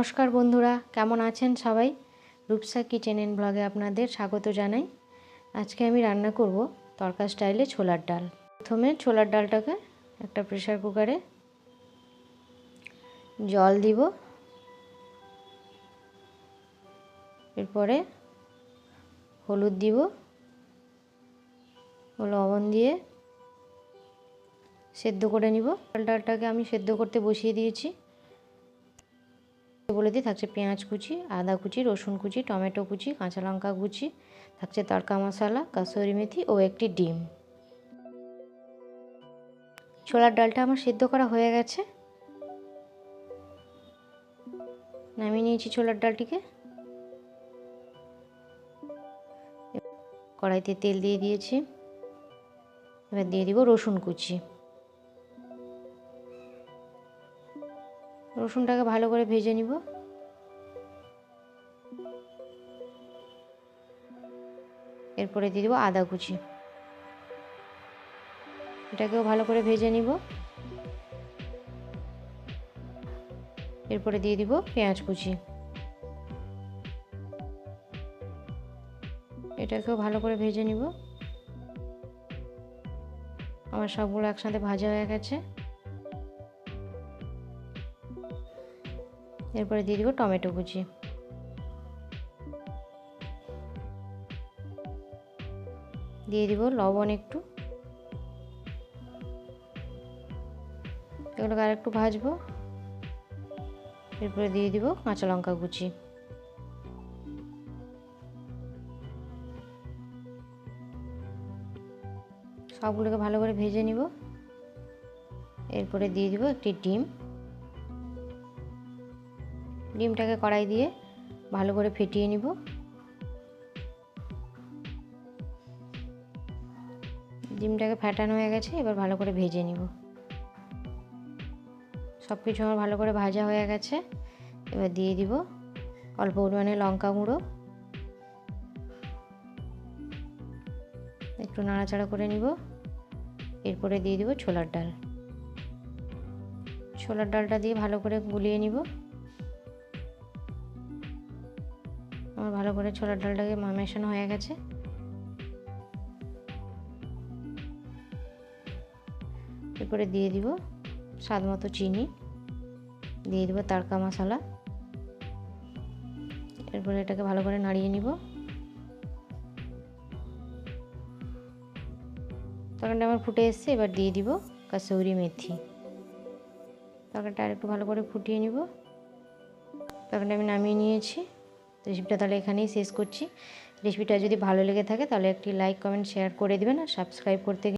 নমস্কার বন্ধুরা, কেমন আছেন সবাই? রূপসা কিচেন এন্ড ব্লগে আপনাদের স্বাগত জানাই। আজকে আমি রান্না করব তরকা স্টাইলে ছোলার ডাল। প্রথমে ছোলার ডালটাকে একটা প্রেশার কুকারে জল দিব। এরপরে হলুদ দিব। লবণ দিয়ে সেদ্ধ করে নিব। ডালটাকে আমি সেদ্ধ করতে বসিয়ে দিয়েছি। বলে দিই, থাকছে পেঁয়াজ কুচি, আদা কুচি, রসুন কুচি, টমেটো কুচি, কাঁচা লঙ্কা কুচি, থাকছে তড়কা মশলা, কাসুরি মেথি ও একটি ডিম। ছোলার ডালটা আমার সেদ্ধ করা হয়ে গেছে। নামিয়ে নিয়েছি ছোলার ডালটিকে। কড়াইতে তেল দিয়ে দিয়েছি। এবার দিয়ে দিব রসুন কুচি। রসুনটাকে ভালো করে ভেজে নিব। এরপরে দিয়ে দেবো আদা কুচি। এটাকেও ভালো করে ভেজে নিব। এরপরে দিয়ে দিব পেঁয়াজ কুচি। এটাকেও ভালো করে ভেজে নিব। আমার সবগুলো একসাথে ভাজা হয়ে গেছে। এরপরে দিয়ে দিব টমেটো কুচি। দিয়ে দিব লবণ একটু। এগুলোকে আর একটু ভাজবো। এরপরে দিয়ে দিব কাঁচা লঙ্কা কুচি। সবগুলোকে ভালো করে ভেজে নিব। এরপরে দিয়ে দিব একটি ডিম। ডিমটাকে কড়াই দিয়ে ভালো করে ফেটিয়ে নিব। ডিমটাকে ফ্যাটানো হয়ে গেছে, এবার ভালো করে ভেজে নিব। সব কিছু আমার ভালো করে ভাজা হয়ে গেছে, এবার দিয়ে দিব অল্প পরিমাণে লঙ্কা গুঁড়ো। একটু নাড়াচাড়া করে নিব, এরপরে দিয়ে দিব ছোলার ডাল। ছোলার ডালটা দিয়ে ভালো করে গুলিয়ে নিব। আমার ভালো করে ছোলার ডালটাকে মেশানো হয়ে গেছে। এরপরে দিয়ে দিব স্বাদ মতো চিনি, দিয়ে দিব তারকা মশলা। এরপরে এটাকে ভালো করে নাড়িয়ে নিব। তরকারিটা আমার ফুটে এসছে, এবার দিয়ে দিব কাসৌরি মেথি। তরকারিটা আর একটু ভালো করে ফুটিয়ে নিব। তরকারিটা আমি নামিয়ে নিয়েছি। রেসিপিটা তাহলে এখানেই শেষ করছি। রেসিপিটা যদি ভালো লেগে থাকে তাহলে একটি লাইক কমেন্ট শেয়ার করে দেবেন আর সাবস্ক্রাইব করতে